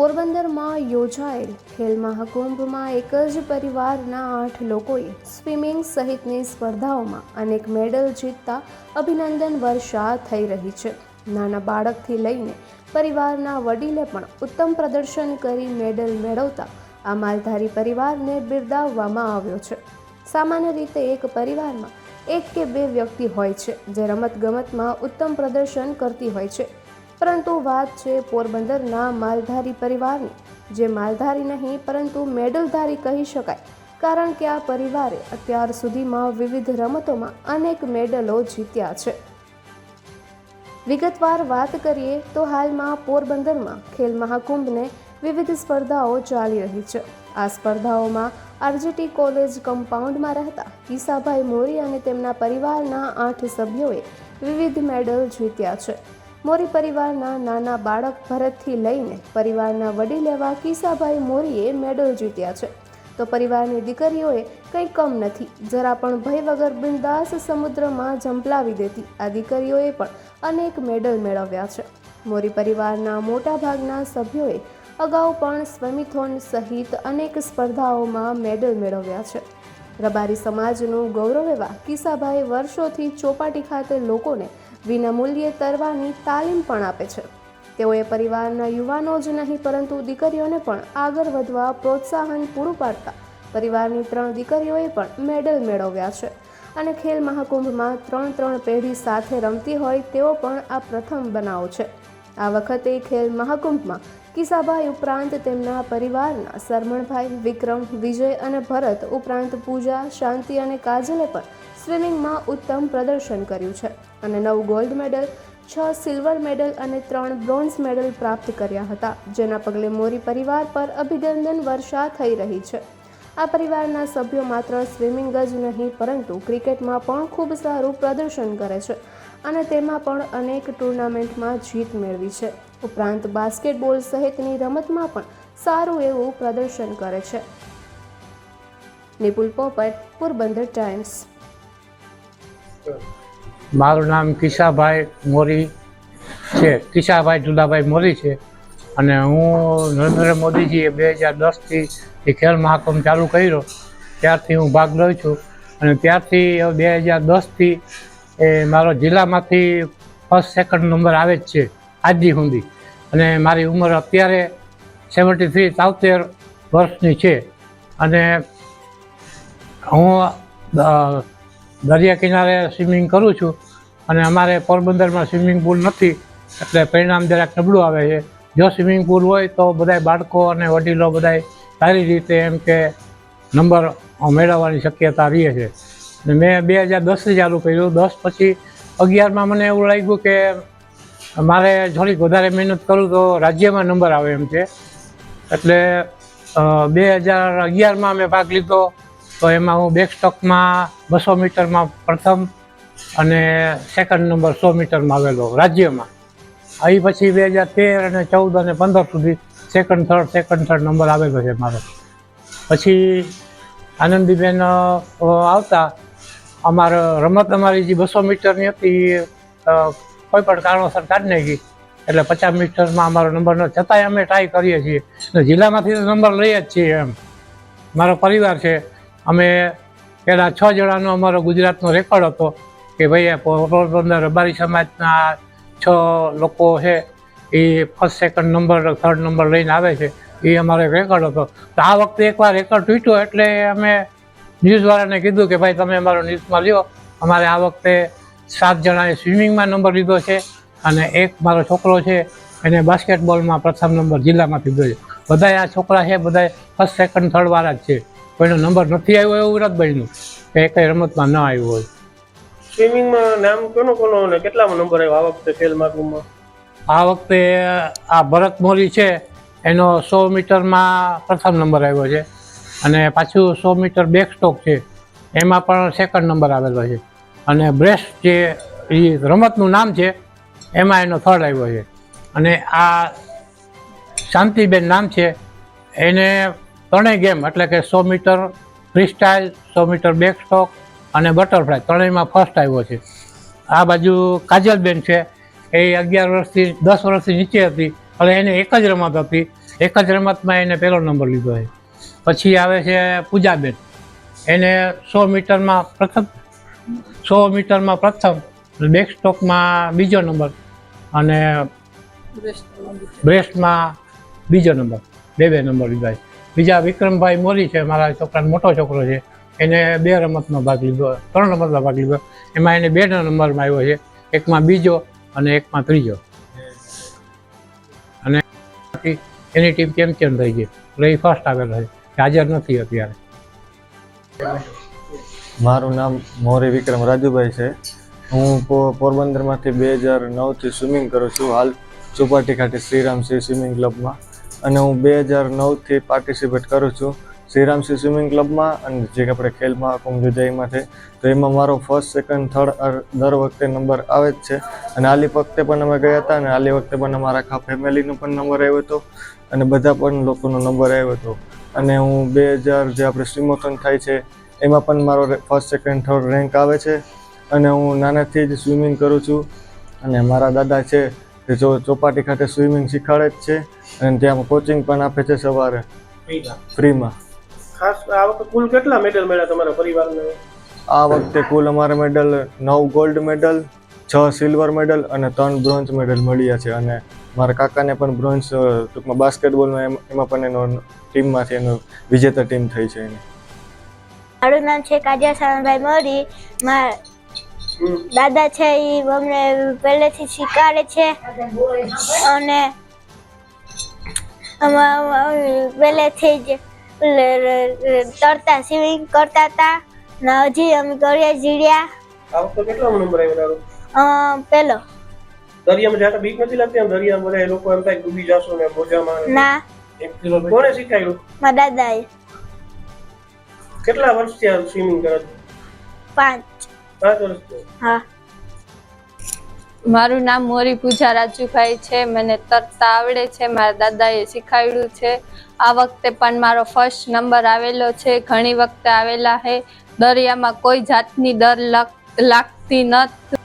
પોરબંદરમાં યોજાયેલ ખેલ મહાકુંભમાં એક જ પરિવારના આઠ લોકોએ સ્વિમિંગ સહિતની સ્પર્ધાઓમાં અનેક મેડલ જીતતા અભિનંદન વર્ષા થઈ રહી છે. નાના બાળકથી લઈને પરિવારના વડીલે પણ ઉત્તમ પ્રદર્શન કરી મેડલ મેળવતા આ માલધારી પરિવારને બિરદાવવામાં આવ્યો છે. સામાન્ય રીતે એક પરિવારમાં એક કે બે વ્યક્તિ હોય છે, જે રમતગમતમાં ઉત્તમ પ્રદર્શન કરતી હોય છે. પરંતુ વાત છે પોરબંદરના માલધારી પરિવારની. જે માલધારી નહીં, પરંતુ મેડલધારી કહી શકાય. કારણ કે આ પરિવારે અત્યાર સુધીમાં વિવિધ રમતોમાં અનેક મેડલો જીત્યા છે. વિગતવાર વાત કરીએ તો હાલમાં પોરબંદરમાં ખેલ મહાકુંભને વિવિધ સ્પર્ધાઓ ચાલી રહી છે. આ સ્પર્ધાઓમાં આરજીટી કોલેજ કમ્પાઉન્ડમાં રહેતા ઈસાભાઈ મોરી અને તેમના પરિવારના આઠ સભ્યોએ વિવિધ મેડલ જીત્યા છે. મોરી પરિવારના નાના બાળક ભરતથી લઈને પરિવારના વડીલ એવા કિસાભાઈ મોરીએ મેડલ જીત્યા છે. તો પરિવારની દીકરીઓએ કંઈ કમ નથી. જરા પણ ભય વગર બિંદાસ સમુદ્રમાં ઝંપલાવી દેતી આ દીકરીઓએ પણ અનેક મેડલ મેળવ્યા છે. મોરી પરિવારના મોટાભાગના સભ્યોએ અગાઉ પણ સ્વમિથોન સહિત અનેક સ્પર્ધાઓમાં મેડલ મેળવ્યા છે. રબારી સમાજનું ગૌરવ એવા કિસાભાઈ વર્ષોથી ચોપાટી ખાતે લોકોને વિનામૂલ્યે તરવાની તાલીમ પણ આપે છે. તેઓએ પરિવારના યુવાનો જ નહીં, પરંતુ દીકરીઓને પણ આગળ વધવા પ્રોત્સાહન પૂરું પાડતા પરિવારની ત્રણ દીકરીઓએ પણ મેડલ મેળવ્યા છે. અને ખેલ મહાકુંભમાં ત્રણ ત્રણ પેઢી સાથે રમતી હોય તેવો પણ આ પ્રથમ બનાવ છે. આ વખતે ખેલ મહાકુંભમાં કિસાભાઈ ઉપરાંત તેમના પરિવારના સરમણભાઈ, વિક્રમ, વિજય અને ભરત ઉપરાંત પૂજા, શાંતિ અને કાજલે પણ સ્વિમિંગમાં ઉત્તમ પ્રદર્શન કર્યું છે અને નવ ગોલ્ડ મેડલ, છ સિલ્વર મેડલ અને ત્રણ બ્રોન્ઝ મેડલ પ્રાપ્ત કર્યા હતા, જેના પગલે મોરી પરિવાર પર અભિનંદન વર્ષા થઈ રહી છે. આ પરિવારના સભ્યો માત્ર સ્વિમિંગ જ નહીં, પરંતુ ક્રિકેટમાં પણ ખૂબ સારું પ્રદર્શન કરે છે અને તેમાં પણ અનેક ટુર્નામેન્ટમાં જીત મેળવી છે. ઉપરાંત બાસ્કેટબોલ સહિતની રમતમાં પણ સારું એવું પ્રદર્શન કરે છે. નિપુલ પોપટ, પોરબંદર ટાઈમ્સ. મારું નામ કિશાભાઈ મોરી છે. કિશાભાઈ જુદાભાઈ મોરી છે. અને હું નરેન્દ્ર મોદીજીએ બે હજાર દસથી એ ખેલ મહાકુંભ ચાલુ કર્યો, ત્યારથી હું ભાગ લઉં છું. અને ત્યારથી બે હજાર દસથી એ મારો જિલ્લામાંથી ફર્સ્ટ સેકન્ડ નંબર આવે જ છે આજની સુધી અને મારી ઉંમર અત્યારે સેવન્ટી થ્રી તોતેર વર્ષની છે. અને હું દરિયા કિનારે સ્વિમિંગ કરું છું. અને અમારે પોરબંદરમાં સ્વિમિંગ પુલ નથી, એટલે પરિણામ જરાક નબળું આવે છે. જો સ્વિમિંગ પુલ હોય તો બધાય બાળકો અને વડીલો બધાય સારી રીતે એમ કે નંબર મેળવવાની શક્યતા રહે છે. અને મેં બે હજાર દસથી ચાલુ કર્યું. દસ પછી અગિયારમાં મને એવું લાગ્યું કે મારે થોડીક વધારે મહેનત કરું તો રાજ્યમાં નંબર આવે એમ છે. એટલે બે હજાર અગિયારમાં મેં ભાગ લીધો. તો એમાં હું બેક સ્ટોકમાં બસો મીટરમાં પ્રથમ અને સેકન્ડ નંબર સો મીટરમાં આવેલો રાજ્યમાં. અહીં પછી બે હજાર તેર અને ચૌદ અને પંદર સુધી second third second third number આવેલો છે મારો. પછી આનંદીબેન આવતા. અમારો રમત અમારી જે બસો મીટરની હતી એ કોઈ પણ કારણોસર કાઢી નાખી. એટલે પચાસ મીટરમાં અમારો નંબર ન છતાંય અમે ટ્રાય કરીએ છીએ. અને જિલ્લામાંથી તો નંબર લઈએ જ છીએ એમ. મારો પરિવાર છે. અમે પહેલાં છ જણાનો અમારો ગુજરાતનો રેકોર્ડ હતો કે ભાઈ પોરબંદર રબારી સમાજના છ લોકો છે, એ first second number third number લઈને આવે છે, એ અમારો રેકોર્ડ હતો. તો આ વખતે એકવાર રેકોર્ડ તૂટ્યો એટલે અમે ન્યૂઝવાળાને કીધું કે ભાઈ તમે અમારો ન્યૂઝમાં લ્યો. અમારે આ વખતે સાત જણાએ સ્વિમિંગમાં નંબર લીધો છે અને એક મારો છોકરો છે, એને બાસ્કેટબોલમાં પ્રથમ નંબર જિલ્લામાં લીધો છે બધાય આ છોકરા છે, બધાય ફર્સ્ટ સેકન્ડ થર્ડ વાળા જ છે. કોઈનો નંબર નથી આવ્યો એવું નથી બન્યું. કે કંઈ રમતમાં ન આવ્યું હોય. સ્વિમિંગમાં નામ કોનો કોનો અને કેટલામાં નંબર આવ્યો? આ વખતે ખેલ આ વખતે, આ ભરત મોરી છે, એનો સો મીટરમાં પ્રથમ નંબર આવ્યો છે. અને પાછું સો મીટર બેક સ્ટોક છે, એમાં પણ સેકન્ડ નંબર આવેલો છે. અને બ્રેસ્ટ જે, એ રમતનું નામ છે, એમાં એનો થર્ડ આવ્યો છે. અને આ શાંતિબેન નામ છે, એને ત્રણેય ગેમ, એટલે કે સો મીટર ફ્રી સ્ટાઇલ સો મીટર બેક સ્ટોક અને બટરફ્લાય ત્રણેયમાં ફર્સ્ટ આવ્યો છે. આ બાજુ કાજલબેન છે. એ અગિયાર વર્ષથી, દસ વર્ષથી નીચે હતી. એટલે એને એક જ રમત હતી. એક જ રમતમાં એને પહેલો નંબર લીધો છે. પછી આવે છે પૂજાબેન. એને સો મીટરમાં પ્રથમ, સો મીટરમાં પ્રથમ બેક સ્ટોકમાં બીજો નંબર અને બ્રેસ્ટમાં બીજો નંબર. બે બે નંબર લીધા છે. બીજા વિક્રમભાઈ મોરી છે, મારા છોકરાનો મોટો છોકરો છે. એને બે રમતમાં ભાગ લીધો, ત્રણ રમતમાં ભાગ લીધો. એમાં એને બે નંબરમાં આવ્યો છે, એકમાં બીજો અને એકમાં ત્રીજો. અને એની ટીમ ચેમ્પિયન થઈ ગઈ એટલે એ ફર્સ્ટ આવેલો છે હાજર નથી અત્યારે. મારું નામ મોરી વિક્રમ રાજુભાઈ છે. હું પોરબંદરમાંથી બે હજાર નવથી સ્વિમિંગ કરું છું. હાલ ચોપાટી ખાતે શ્રીરામસિંહ સ્વિમિંગ ક્લબમાં અને હું બે હજાર નવથી પાર્ટિસિપેટ કરું છું. શ્રીરામસિંહ સ્વિમિંગ ક્લબમાં અને જે આપણે ખેલ મહાકુંભ યોજાય એમાંથી તો એમાં મારો ફર્સ્ટ સેકન્ડ થર્ડ દર વખતે નંબર આવે જ છે. અને આલી વખતે પણ અમે ગયા હતા અને આલી વખતે પણ અમારા આખા ફેમિલીનો પણ નંબર આવ્યો હતો અને બધા પણ લોકોનો નંબર આવ્યો હતો. અને હું બે હજાર જે આપણે સ્વિમોથોન થાય છે એમાં પણ મારો ફર્સ્ટ સેકન્ડ થર્ડ રેન્ક આવે છે. અને હું નાનાથી જ સ્વિમિંગ કરું છું. અને મારા દાદા છે તે જો ચોપાટી ખાતે સ્વિમિંગ શીખવાડે જ છે. અને ત્યાં કોચિંગ પણ આપે છે સવારે. ફ્રીમાં. ખાસ આ વખતે કુલ કેટલા મેડલ મળ્યા તમારા પરિવારને? આ વખતે કુલ અમારે મેડલ નવ ગોલ્ડ મેડલ છ સિલ્વર મેડલ અને ત્રણ બ્રોન્ઝ મેડલ મળ્યા છે. અને મારા કાકાને પણ બ્રોન્ઝ ટૂંકમાં બાસ્કેટબોલમાં એમ- એમાં પણ એનો ટીમમાંથી એનો વિજેતા ટીમ થઈ છે એની. મારું નામ છે કાજિયા સાવનભાઈ મોરી મારા દાદા છે એ અમને પહેલેથી શીખવાડે છે. અને પહેલેથી જ તરતા સ્વિમિંગ કરતા હતા ને હજી અમે કરીએ જીડ્યા. આ વખતે કેટલા નંબર આવ્યો તારો? અ, પેલો. દરિયામાં જાતા બીક નથી લાગતી આમ દરિયામાં બધા લોકો એમ થાય ડૂબી જશો ને મોજામાં ના એક કિલો કોણે શીખાયું મારા દાદાએ. કેટલા વર્ષથી આ સ્વિમિંગ કરે છે? પાંચ. પાંચ વર્ષથી? હા. મારું નામ મોરી પૂજા રાજુભાઈ છે, મને તરતા આવડે છે, મારા દાદાએ શીખવાડ્યું છે. આ વખતે પણ મારો ફર્સ્ટ નંબર આવેલો છે, ઘણી વખતે આવેલા છે. દરિયામાં કોઈ જાતની ડર લાગ- લાગતી નથી.